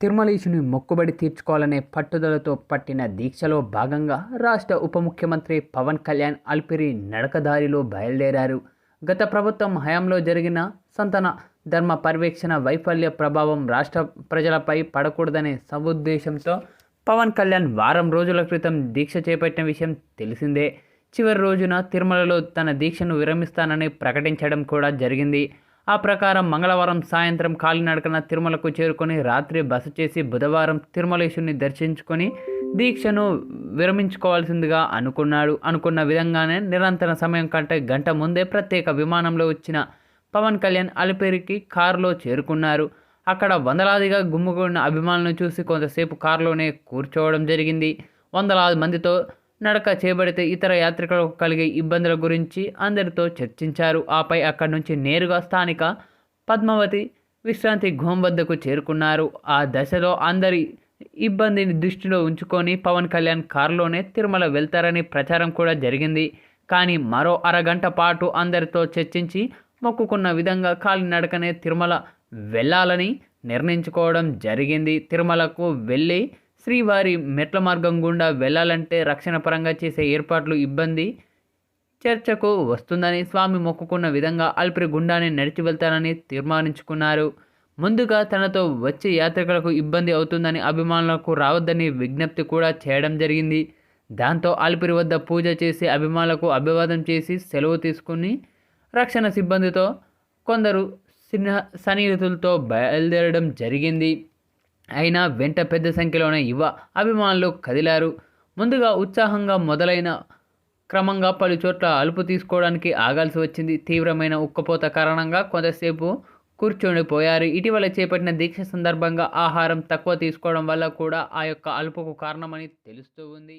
తిరుమలేశుని మొక్కుబడి తీర్చుకోవాలనే పట్టుదలతో పట్టిన దీక్షలో భాగంగా రాష్ట్ర ఉప ముఖ్యమంత్రి పవన్ కళ్యాణ్ అల్పిరి నడకదారిలో బయలుదేరారు. గత ప్రభుత్వం హయాంలో జరిగిన సంతన ధర్మ పర్యవేక్షణ వైఫల్య ప్రభావం రాష్ట్ర ప్రజలపై పడకూడదనే సదుద్దేశంతో పవన్ కళ్యాణ్ వారం రోజుల క్రితం దీక్ష చేపట్టిన విషయం తెలిసిందే. చివరి రోజున తిరుమలలో తన దీక్షను విరమిస్తానని ప్రకటించడం కూడా జరిగింది. ఆ ప్రకారం మంగళవారం సాయంత్రం కాలినడకన తిరుమలకు చేరుకొని రాత్రి బస చేసి బుధవారం తిరుమలేశుని దర్శించుకొని దీక్షను విరమించుకోవాల్సిందిగా అనుకున్నాడు. అనుకున్న విధంగానే నిరంతర సమయం కంటే గంట ముందే ప్రత్యేక విమానంలో వచ్చిన పవన్ కళ్యాణ్ అలిపేరికి కారులో చేరుకున్నారు. అక్కడ వందలాదిగా గుమ్ముకున్న అభిమానులను చూసి కొంతసేపు కారులోనే కూర్చోవడం జరిగింది. వందలాది మందితో నడక చేయబడితే ఇతర యాత్రికులకు కలిగే ఇబ్బందుల గురించి అందరితో చర్చించారు. ఆపై అక్కడి నుంచి నేరుగా స్థానిక పద్మావతి విశ్రాంతి గృహం వద్దకు చేరుకున్నారు. ఆ దశలో అందరి ఇబ్బందిని దృష్టిలో ఉంచుకొని పవన్ కళ్యాణ్ కారులోనే తిరుమల వెళ్తారని ప్రచారం కూడా జరిగింది. కానీ మరో అరగంట పాటు అందరితో చర్చించి మొక్కుకున్న విధంగా కాలినడకనే తిరుమల వెళ్ళాలని నిర్ణయించుకోవడం జరిగింది. తిరుమలకు వెళ్ళి శ్రీవారి మెట్ల మార్గం గుండా వెళ్ళాలంటే రక్షణ పరంగా చేసే ఏర్పాట్లు ఇబ్బంది. చర్చకు వస్తుందని స్వామి మొక్కుకున్న విధంగా అల్పిరి గుండానే నడిచి వెళ్తానని తీర్మానించుకున్నారు. ముందుగా తనతో వచ్చే యాత్రికులకు ఇబ్బంది అవుతుందని అభిమానులకు రావద్దని విజ్ఞప్తి కూడా చేయడం జరిగింది. దాంతో అల్పిరి వద్ద పూజ చేసి అభిమానులకు అభివాదం చేసి సెలవు తీసుకుని రక్షణ సిబ్బందితో కొందరు సిన్న సన్నిహితులతో బయలుదేరడం జరిగింది. అయినా వెంట పెద్ద సంఖ్యలోనే యువ అభిమానులు కదిలారు. ముందుగా ఉత్సాహంగా మొదలైన క్రమంగా పలు చోట్ల అలుపు తీసుకోవడానికి ఆగాల్సి వచ్చింది. తీవ్రమైన ఉక్కపోత కారణంగా కొంతసేపు కూర్చొనిపోయారు ఇటీవల చేపట్టిన దీక్ష సందర్భంగా ఆహారం తక్కువ తీసుకోవడం వల్ల కూడా ఆ యొక్క అలుపుకు కారణమని తెలుస్తూ ఉంది.